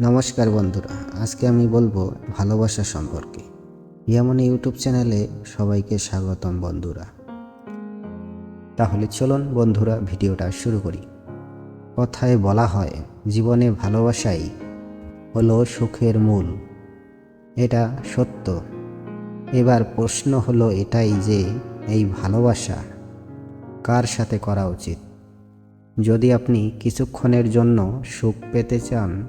নমস্কার বন্ধুরা, আজকে আমি বলব ভালোবাসা সম্পর্কে। যেমন ইউটিউব চ্যানেলে সবাইকে স্বাগতম বন্ধুরা। তাহলে চলুন বন্ধুরা, ভিডিওটা শুরু করি। কথায় বলা হয়, জীবনে ভালোবাসাই হলো সুখের মূল। এটা সত্য। এবার প্রশ্ন হলো এটাই যে, এই ভালোবাসা কার সাথে করা উচিত? যদি আপনি কিছুক্ষণের জন্য সুখ পেতে চান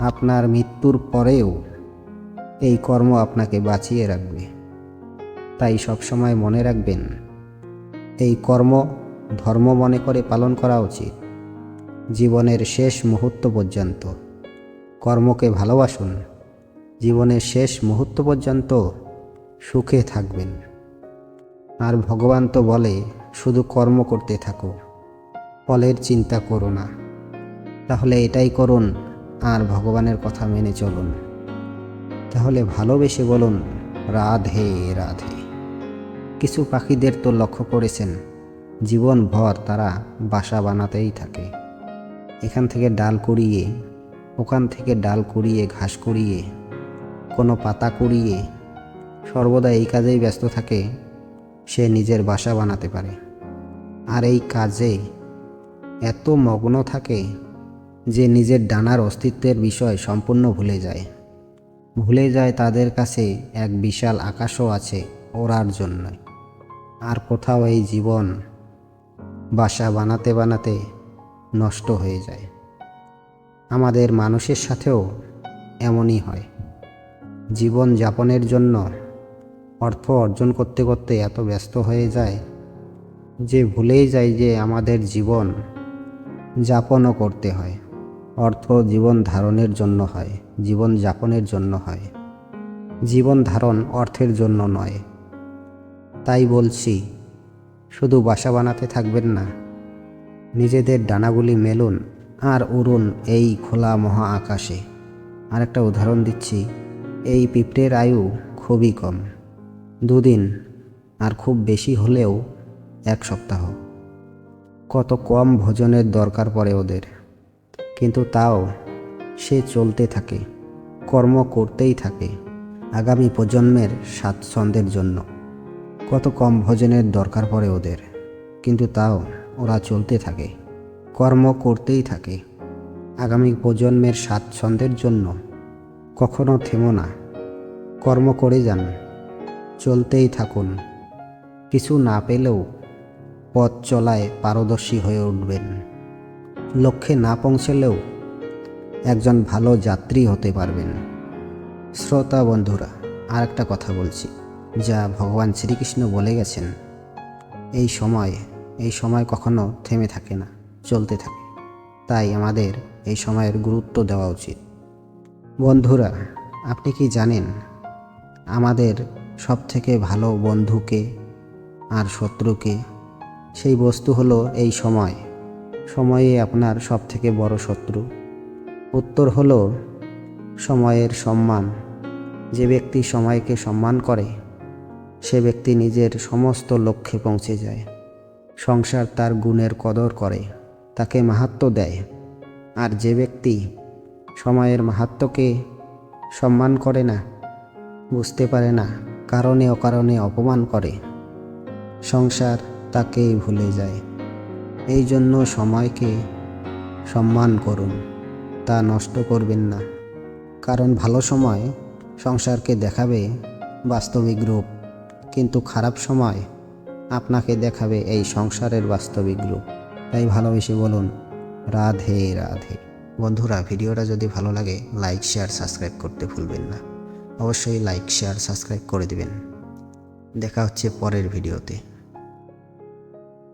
আপনার মৃত্যুর পরেও এই কর্ম আপনাকে বাঁচিয়ে রাখবে। তাই সবসময় মনে রাখবেন, এই কর্ম ধর্ম মনে করে পালন করা উচিত। জীবনের শেষ মুহূর্ত পর্যন্ত কর্মকে ভালোবাসুন। জীবনের শেষ মুহূর্ত পর্যন্ত সুখে থাকবেন। আর ভগবান তো বলে, শুধু কর্ম করতে থাকো, ফলের চিন্তা করো না। তাহলে এটাই করুন আর ভগবানের কথা মেনে চলুন। তাহলে ভালোবেসে বলুন, রাধে রাধে। কিছু পাখিদের তো লক্ষ্য করেছেন জীবনভর তারা বাসা বানাতেই থাকে। এখান থেকে ডাল কুড়িয়ে, ওখান থেকে ডাল কুড়িয়ে, ঘাস কুড়িয়ে, কোনো পাতা কুড়িয়ে, সর্বদা এই কাজেই ব্যস্ত থাকে, সে নিজের বাসা বানাতে পারে। আর এই কাজে এত মগ্ন থাকে যে নিজের ডানার অস্তিত্বের বিষয় সম্পূর্ণ ভুলে যায়। ভুলে যায় তাদের কাছে এক বিশাল আকাশও আছে ওড়ার জন্য। আর কোথাও এই জীবন বাসা বানাতে বানাতে নষ্ট হয়ে যায়। আমাদের মানুষের সাথেও এমনই হয়। জীবন যাপনের জন্য অর্থ অর্জন করতে করতে এত ব্যস্ত হয়ে যায় যে ভুলেই যায় যে আমাদের জীবন যাপনও করতে হয়। অর্থ জীবন ধারণের জন্য হয়, জীবন যাপনের জন্য হয়। জীবন ধারণ অর্থের জন্য নয়। তাই বলছি, শুধু বাসা বানাতে থাকবেন না। নিজেদের ডানাগুলি মেলুন আর উড়ুন এই খোলা মহা আকাশে। আরেকটা উদাহরণ দিচ্ছি, এই পিঁপড়ের আয়ু খুবই কম। দুদিন আর খুব বেশি হলেও এক সপ্তাহ। কত কম ভোজনের দরকার পড়ে ওদের। কিন্তু তাও সে চলতে থাকে, কর্ম করতেই থাকে আগামী প্রজন্মের স্বাচ্ছন্দ্যের জন্য। কত কম ভোজনের দরকার পড়ে ওদের, কিন্তু তাও ওরা চলতে থাকে, কর্ম করতেই থাকে। আগামী প্রজন্মের স্বাচ্ছন্দ্যের জন্য কখনো থেমো না, কর্ম করে যান, চলতেই থাকুন। কিছু না পেলেও পথ চলায় পারদর্শী হয়ে উঠবেন। লক্ষ্যে না পৌঁছলেও একজন ভালো যাত্রী হতে পারবেন। শ্রোতা বন্ধুরা আর একটা কথা বলছি, যা ভগবান শ্রীকৃষ্ণ বলে গেছেন, এই সময় এই সময় কখনো থেমে থাকে না, চলতে থাকে। তাই আমাদের এই সময়ের গুরুত্ব দেওয়া উচিত। বন্ধুরা, আপনি কি জানেন, আমাদের সব থেকে ভালো বন্ধুকে আর শত্রুকে সেই বস্তু হলো এই সময়। সময়ে আপনার সব থেকে বড় শত্রু। উত্তর হল, সময়ের সম্মান। যে ব্যক্তি সময়কে সম্মান করে, সে ব্যক্তি নিজের সমস্ত লক্ষ্যে পৌঁছে যায়। সংসার তার গুণের কদর করে, তাকে মাহাত্ম দেয়। আর যে ব্যক্তি সময়ের মাহাত্মকে সম্মান করে না, বুঝতে পারে না, কারণে অকারণে অপমান করে, সংসার তাকেই ভুলে যায়। এই জন্য সময়কে সম্মান করুন, তা নষ্ট করবেন না। কারণ ভালো সময় সংসারকে দেখাবে বাস্তবিক রূপ, কিন্তু খারাপ সময় আপনাকে দেখাবে এই সংসারের বাস্তবিক রূপ। তাই ভালোবেসে বলুন, রাধে রাধে। বন্ধুরা, ভিডিওটা যদি ভালো লাগে, লাইক, শেয়ার, সাবস্ক্রাইব করতে ভুলবেন না। অবশ্যই লাইক, শেয়ার, সাবস্ক্রাইব করে দিবেন। দেখা হচ্ছে পরের ভিডিওতে।